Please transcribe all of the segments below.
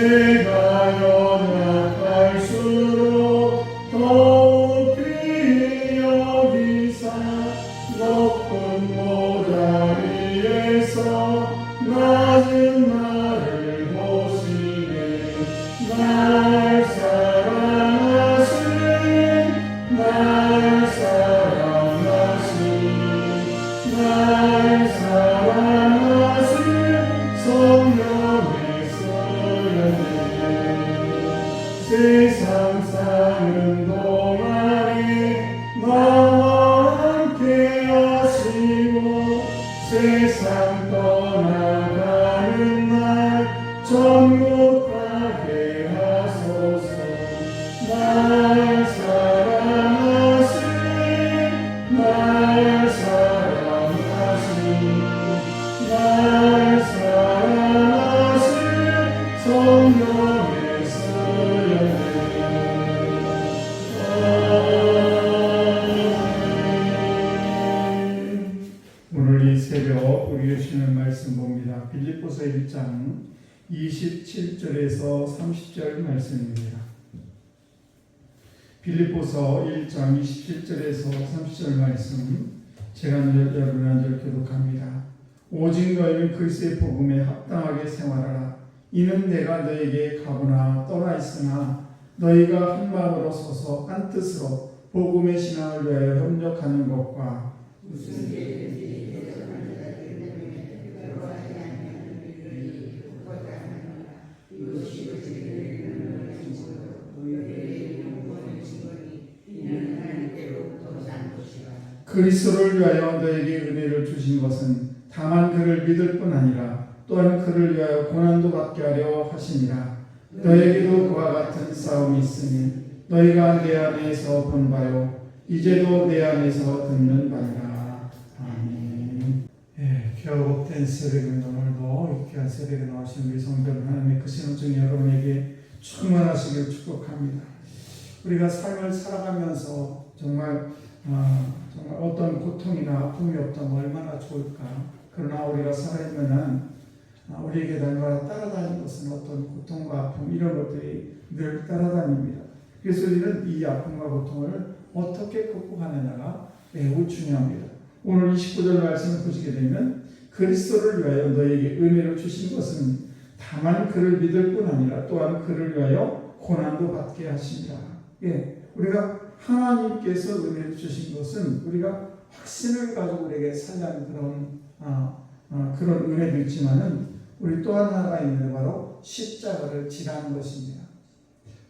수 세상 사는 동안에 나 오늘 이 새벽 우리 주시는 말씀 봅니다. 빌립보서 1장 27절에서 30절 말씀입니다. 빌립보서 1장 27절에서 30절 말씀 제가 여러분 한절 교독합니다. 오직 너희는 그리스도의 복음에 합당하게 생활하라. 이는 내가 너에게 가보나 떠나 있으나 너희가 한 마음으로 서서 한 뜻으로 복음의 신앙을 위하여 협력하는 것과 그리스도를 위하여 너에게 은혜를 주신 것은 다만 그를 믿을 뿐 아니라 또한 그를 위하여 고난도 받게 하려 하심이라. 너에게도 그와 같은 싸움이 있으니 너희가 내 안에서 본 바요 이제도 내 안에서 듣는 바니라. 아멘. 예, 귀하고된 새벽에 오늘도 귀한 새벽에 나오신 우리 성도 하나님의 크신 은총이 여러분에게 충만하시길 축복합니다. 우리가 삶을 살아가면서 정말 아, 정말 어떤 고통이나 아픔이 없다면 얼마나 좋을까. 그러나 우리가 살아있면은 아, 우리에게 날마다 따라다니는 것은 어떤 고통과 아픔 이런 것들이 늘 따라다닙니다. 그래서 우리는 이 아픔과 고통을 어떻게 극복하느냐가 매우 중요합니다. 오늘 29절 말씀을 보시게 되면 그리스도를 위하여 너에게 은혜를 주신 것은 다만 그를 믿을 뿐 아니라 또한 그를 위하여 고난도 받게 하십니다. 예, 우리가 하나님께서 은혜를 주신 것은 우리가 확신을 가지고 우리에게 살라는 그런 아, 아, 그런 은혜도 있지만은 우리 또 하나가 있는데 바로 십자가를 지라는 것입니다.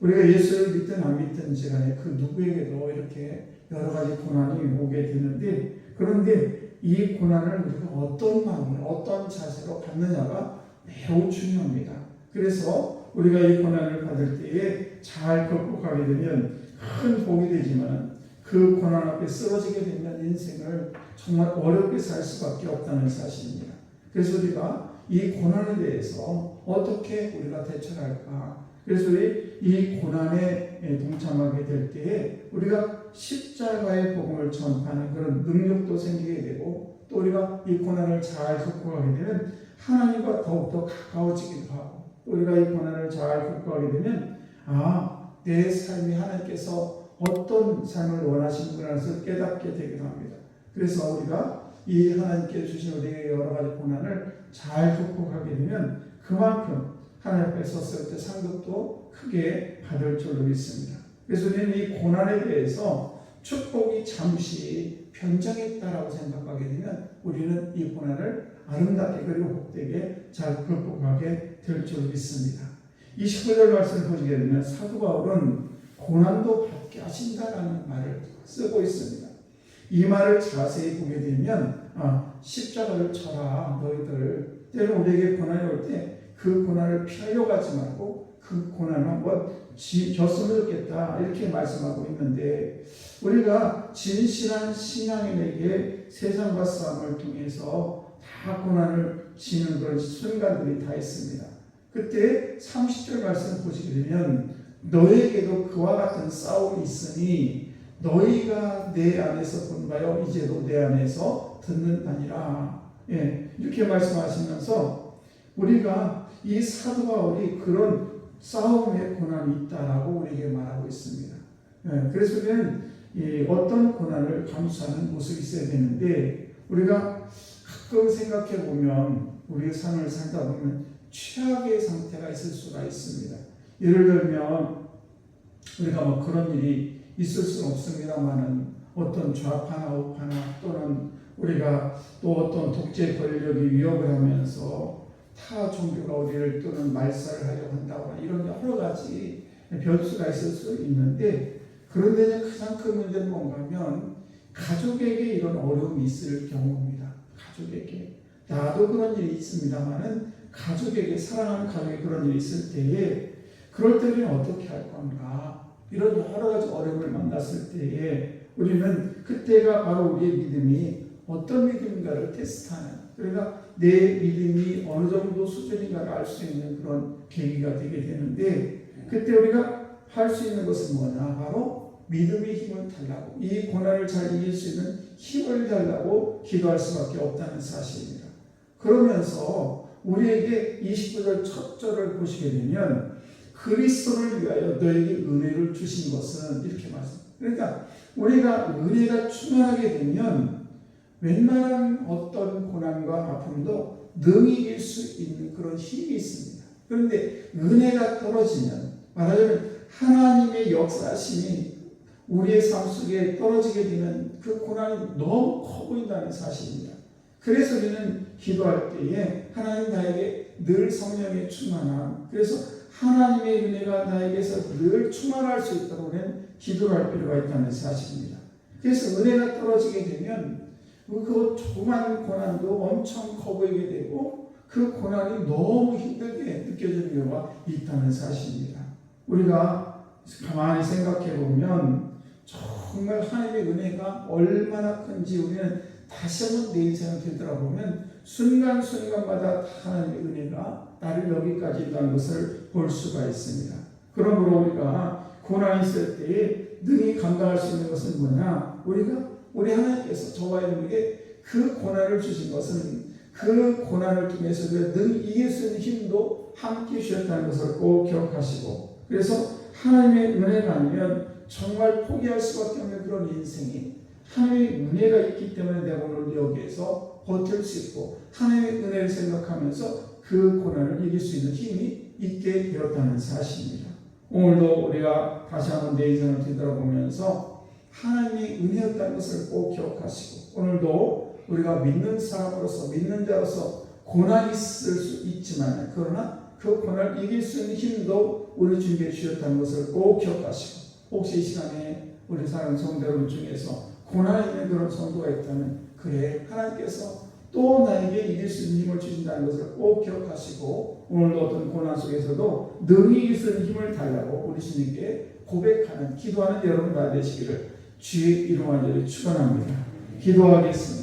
우리가 예수를 믿든 안 믿든 시간에 그 누구에게도 이렇게 여러 가지 고난이 오게 되는데 그런데 이 고난을 우리가 어떤 마음으로 어떤 자세로 받느냐가 매우 중요합니다. 그래서 우리가 이 고난을 받을 때에 잘 극복하게 되면 큰 복이 되지만 그 고난 앞에 쓰러지게 되면 인생을 정말 어렵게 살 수밖에 없다는 사실입니다. 그래서 우리가 이 고난에 대해서 어떻게 우리가 대처할까? 그래서 우리 이 고난에 동참하게 될 때에 우리가 십자가의 복음을 전파하는 그런 능력도 생기게 되고 또 우리가 이 고난을 잘 극복하게 되면 하나님과 더욱더 가까워지기도 하고 또 우리가 이 고난을 잘 극복하게 되면 아 내 삶이 하나님께서 어떤 삶을 원하시는구나 해서 깨닫게 되기도 합니다. 그래서 우리가 이 하나님께 주신 우리에게 여러 가지 고난을 잘 극복하게 되면 그만큼 하나님 앞에 섰을 때 상급도 크게 받을 줄로 믿습니다. 그래서 우리는 이 고난에 대해서 축복이 잠시 변정했다라고 생각하게 되면 우리는 이 고난을 아름답게 그리고 복되게 잘 극복하게 될 줄 믿습니다. 29절 말씀을 보시게 되면 사도 바울은 고난도 받게 하신다라는 말을 쓰고 있습니다. 이 말을 자세히 보게 되면 아, 십자가를 쳐라 너희들 때로 우리에게 고난이 올 때 그 고난을 피하려고 하지 말고 그 고난을 한번 졌으면 좋겠다 이렇게 말씀하고 있는데 우리가 진실한 신앙인에게 세상과 싸움을 통해서 다 고난을 지는 그런 순간들이 다 있습니다. 그때 30절 말씀 보시게 되면 너에게도 그와 같은 싸움이 있으니 너희가 내 안에서 본 바요 이제도 내 안에서 듣는 아니라 예, 이렇게 말씀하시면서 우리가 이 사도 바울이 그런 싸움의 고난이 있다라고 우리에게 말하고 있습니다. 예, 그래서 우리는 이 어떤 고난을 감수하는 모습이 있어야 되는데 우리가 가끔 생각해 보면 우리의 삶을 살다 보면 최악의 상태가 있을 수가 있습니다. 예를 들면 우리가 뭐 그런 일이 있을 수는 없습니다만은 어떤 좌파나 우파나 또는 우리가 또 어떤 독재 권력이 위협을 하면서 타 종교가 우리를 또는 말살을 하려고 한다거나 이런 여러 가지 변수가 있을 수 있는데 그런데 가장 큰 문제는 뭔가 하면 가족에게 이런 어려움이 있을 경우입니다. 가족에게 나도 그런 일이 있습니다만은 가족에게 사랑하는 가족에 그런 일이 있을 때에 그럴 때는 어떻게 할 건가 이런 여러 가지 어려움을 만났을 때에 우리는 그때가 바로 우리의 믿음이 어떤 믿음인가를 테스트하는 그러니까 내 믿음이 어느 정도 수준인가를 알 수 있는 그런 계기가 되게 되는데 그때 우리가 할 수 있는 것은 뭐냐 바로 믿음의 힘을 달라고 이 고난을 잘 이길 수 있는 힘을 달라고 기도할 수밖에 없다는 사실입니다. 그러면서 우리에게 29절 첫 절을 보시게 되면 그리스도를 위하여 너에게 은혜를 주신 것은 이렇게 말씀. 그러니까 우리가 은혜가 충만하게 되면 웬만한 어떤 고난과 아픔도 능히 이길 수 있는 그런 힘이 있습니다. 그런데 은혜가 떨어지면 말하자면 하나님의 역사심이 우리의 삶 속에 떨어지게 되면 그 고난이 너무 커 보인다는 사실입니다. 그래서 우리는 기도할 때에 하나님 나에게 늘 성령의 충만함 그래서 하나님의 은혜가 나에게서 늘 충만할 수 있도록 우리는 기도를 할 필요가 있다는 사실입니다. 그래서 은혜가 떨어지게 되면 그 조그만 고난도 엄청 커 보이게 되고 그 고난이 너무 힘들게 느껴지는 경우가 있다는 사실입니다. 우리가 가만히 생각해 보면 정말 하나님의 은혜가 얼마나 큰지 우리는 다시 한번 내 인생을 되돌아보면 순간순간마다 하나님의 은혜가 나를 여기까지 있다는 것을 볼 수가 있습니다. 그러므로 우리가 고난이 있을 때에 능히 감당할 수 있는 것은 뭐냐? 우리가 우리 하나님께서 저와 여러분에게 그 고난을 주신 것은 그 고난을 통해서 능 이길 수 있는 힘도 함께 주셨다는 것을 꼭 기억하시고 그래서 하나님의 은혜가 아니면 정말 포기할 수밖에 없는 그런 인생이 하나님의 은혜가 있기 때문에 내가 오늘 여기에서 버틸 수 있고 하나님의 은혜를 생각하면서 그 고난을 이길 수 있는 힘이 있게 되었다는 사실입니다. 오늘도 우리가 다시 한번 내 인생을 되돌아보면서 하나님의 은혜였다는 것을 꼭 기억하시고 오늘도 우리가 믿는 사람으로서 믿는 자로서 고난이 있을 수 있지만 그러나 그 고난을 이길 수 있는 힘도 우리 주님께 주셨다는 것을 꼭 기억하시고 혹시 이 시간에 우리 사랑 성도 여러분 중에서 고난이 있는 그런 성도가 있다면 그래 하나님께서 또 나에게 이길 수 있는 힘을 주신다는 것을 꼭 기억하시고 오늘도 어떤 고난 속에서도 능히 이길 수 있는 힘을 달라고 우리 주님께 고백하는 기도하는 여러분 다 되시기를 주의 이름으로 축원합니다. 기도하겠습니다.